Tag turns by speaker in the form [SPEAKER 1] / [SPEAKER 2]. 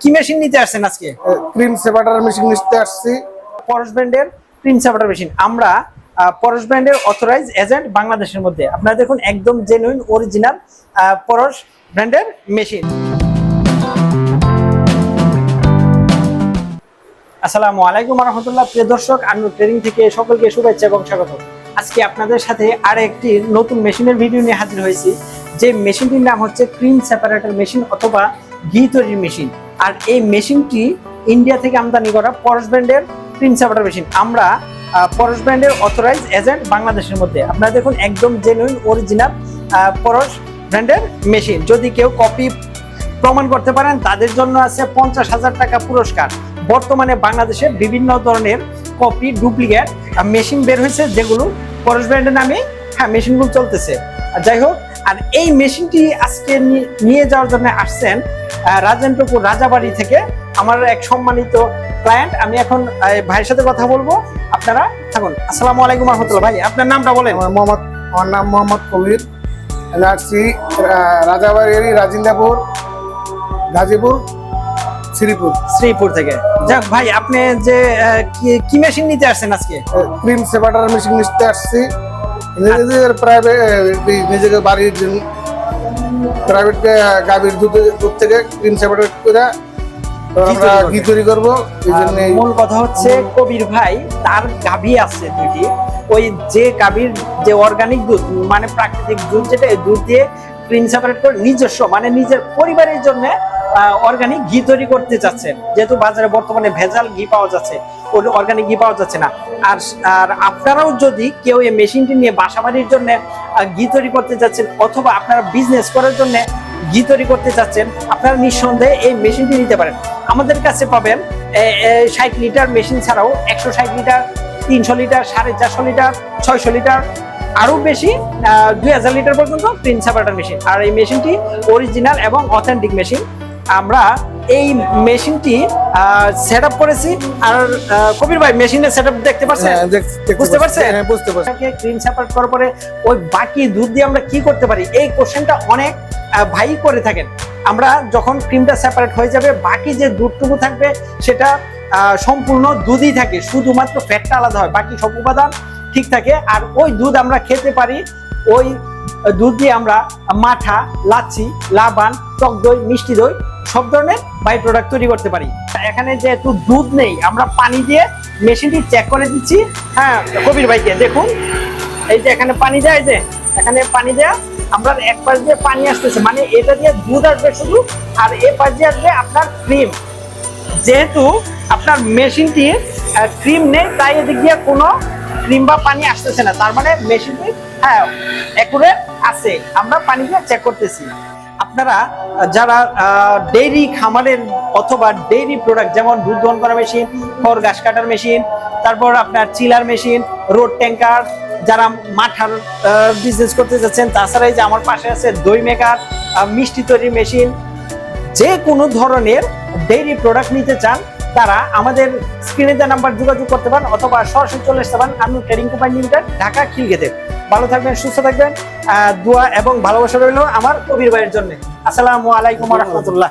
[SPEAKER 1] কি মেশিন নিতে আসছেন আজকে?
[SPEAKER 2] ক্রিম সেপারেটার মেশিন নিতে আসছি।
[SPEAKER 1] পরশ ব্র্যান্ডের ক্রিম সাপোর্টার মেশিন। আমরা পরশ ব্র্যান্ডের অথরাইজ এজেন্ট বাংলাদেশের মধ্যে। আপনারা দেখুন একদম জেনুইন অরিজিনাল পরশ ব্র্যান্ডের মেশিন। আসসালামু আলাইকুম রহমতুল্লাহ। প্রিয় দর্শক আন্নু ট্রেডিং থেকে সকলকে শুভেচ্ছা এবং স্বাগত। আজকে আপনাদের সাথে আর একটি নতুন মেশিনের ভিডিও নিয়ে হাজির হয়েছি। যে মেশিনটির নাম হচ্ছে ক্রিম সেপারেটর মেশিন অথবা ঘি তৈরির মেশিন। আর এই মেশিনটি ইন্ডিয়া থেকে আমদানি করা পরশ ব্র্যান্ডের সেপারেটর মেশিন। আমরা পরশ ব্র্যান্ডের অথরাইজ এজেন্ট বাংলাদেশের মধ্যে। আপনারা দেখুন, একদম জেনুইন অরিজিনাল পরশ ব্র্যান্ডের মেশিন। যদি কেউ কপি প্রমাণ করতে পারেন, তাদের জন্য আছে পঞ্চাশ হাজার টাকা পুরস্কার। বর্তমানে বাংলাদেশে বিভিন্ন ধরনের কপি ডুপ্লিকেট মেশিন বের হয়েছে, যেগুলো পরশ ব্র্যান্ডের নামে হ্যাঁ মেশিনগুলো চলতেছে। যাই হোক, আর এই মেশিনটি আজকে নিয়ে যাওয়ার জন্য আসছেন রাজেন্দ্রপুর রাজাবাড়ি থেকে আমার এক সম্মানিত ক্লায়েন্ট আমি এখন ভাইয়ের সাথে কথা বলব। আপনারা থাকুন। আসসালামু আলাইকুম রহমতুল্লাহ ভাই আপনার নামটা বলেন।
[SPEAKER 2] মোহাম্মদ আমার নাম মোহাম্মদ কবির। আসছি রাজাবাড়ি রাজিন্দাপুর গাজীপুর শ্রীপুর।
[SPEAKER 1] শ্রীপুর থেকে। যাক ভাই আপনি যে কি- কি মেশিন নিতে আসছেন আজকে?
[SPEAKER 2] ক্রিম সেপারেটার মেশিন নিতে আসছি। নিজেদের প্রাইভেট নিজেদের বাড়ির প্রাইভেট গাভীর দুধ দুধ থেকে ক্রিম সেপারেট করে আমরা ঘি তৈরি করব। এই জন্য
[SPEAKER 1] মূল কথা হচ্ছে কবির ভাই তার গাভী আছে দুইটি। ওই যে গাভীর যে অর্গানিক দুধ মানে প্রাকৃতিক দুধ যেটা এই দুধ দিয়ে ক্রিম সেপারেট করে নিজস্ব মানে নিজের পরিবারের জন্য অর্গানিক ঘি তৈরি করতে চাচ্ছেন যেহেতু বাজারে বর্তমানে ভেজাল ঘি পাওয়া যাচ্ছে ওই অর্গানিক ঘি পাওয়া যাচ্ছে না। আর আর আপনারাও যদি কেউ এই মেশিনটি নিয়ে বাসাবাড়ির জন্য ঘি তৈরি করতে যাচ্ছেন অথবা আপনারা বিজনেস করার জন্য ঘি তৈরি করতে চাচ্ছেন আপনারা নিঃসন্দেহে এই মেশিনটি নিতে পারেন। আমাদের কাছে পাবেন ষাট লিটার মেশিন ছাড়াও একশো ষাট লিটার, তিনশো লিটার, সাড়ে চারশো লিটার, ছয়শো লিটার, আরও বেশি দুই হাজার লিটার পর্যন্ত প্রিন্ট সাপারেটার মেশিন আর এই মেশিনটি অরিজিনাল এবং অথেন্টিক মেশিন আমরা এই মেশিনটি সেট আপ করেছি। আর কবির ভাই মেশিনের সেট আপ দেখতে পাচ্ছেন
[SPEAKER 2] হ্যাঁ,
[SPEAKER 1] বুঝতে। পারছেন?
[SPEAKER 2] হ্যাঁ, বুঝতে পারছি।
[SPEAKER 1] এটাকে ক্রিম সেপারেট করার পরে ওই বাকি দুধ দিয়ে আমরা কি করতে পারি? এই কোশ্চেনটা অনেক ভাই করে থাকেন। আমরা যখন ক্রিমটা সেপারেট হয়ে যাবে বাকি যে দুধটুকু থাকবে সেটা আহ, সম্পূর্ণ দুধই থাকে। শুধুমাত্র ফ্যাটটা আলাদা হয়। বাকি সব উপাদান ঠিক থাকে। আর ওই দুধ আমরা খেতে পারি। ওই দুধ দিয়ে আমরা মাঠা লাচ্ছি লাবান টক দই মিষ্টি দই সব ধরনের বাই প্রোডাক্ট তৈরি করতে পারি। এখানে যেহেতু দুধ নেই, আমরা পানি দিয়ে মেশিনটি চেক করে দিচ্ছি। হ্যাঁ কবির ভাইকে, দেখুন। এই যে এখানে পানি দেয় যে এখানে পানি দেয়া, আমরা এক পাশ দিয়ে পানি আসতেছে। মানে এটা দিয়ে দুধ আসবে শুধু, আর এ পাশ দিয়ে আসবে আপনার ক্রিম যেহেতু আপনার মেশিনটি ক্রিম নেই, তাই এদিক দিয়ে কোনো ক্রিম বা পানি আসতেছে না। তার মানে মেশিনটি হ্যাঁ একুরেট আছে। আমরা পানি দিয়ে চেক করতেছি। আপনারা যারা ডেইরি খামারের অথবা ডেইরি প্রোডাক্ট যেমন দুধ দহন করা মেশিন খড় ঘাস কাটার মেশিন তারপর আপনার চিলার মেশিন রোড ট্যাঙ্কার যারা মাঠার বিজনেস করতে যাচ্ছেন তাছাড়া এই যে আমার পাশে আছে দই মেকার মিষ্টি তৈরির মেশিন যে কোনো ধরনের ডেইরি প্রোডাক্ট নিতে চান, তারা আমাদের স্ক্রিনে দেওয়া নাম্বার যোগাযোগ করতে পারেন অথবা সরাসরি চলে আসতে পারেন আমি ট্রেডিং কোম্পানি লিমিটেড, ঢাকা খিলগেতে ভালো থাকবেন, সুস্থ থাকবেন। দোয়া এবং ভালোবাসা রইল আমার কবির ভাইয়ের জন্য। আসসালামু আলাইকুম রহমতুল্লাহ।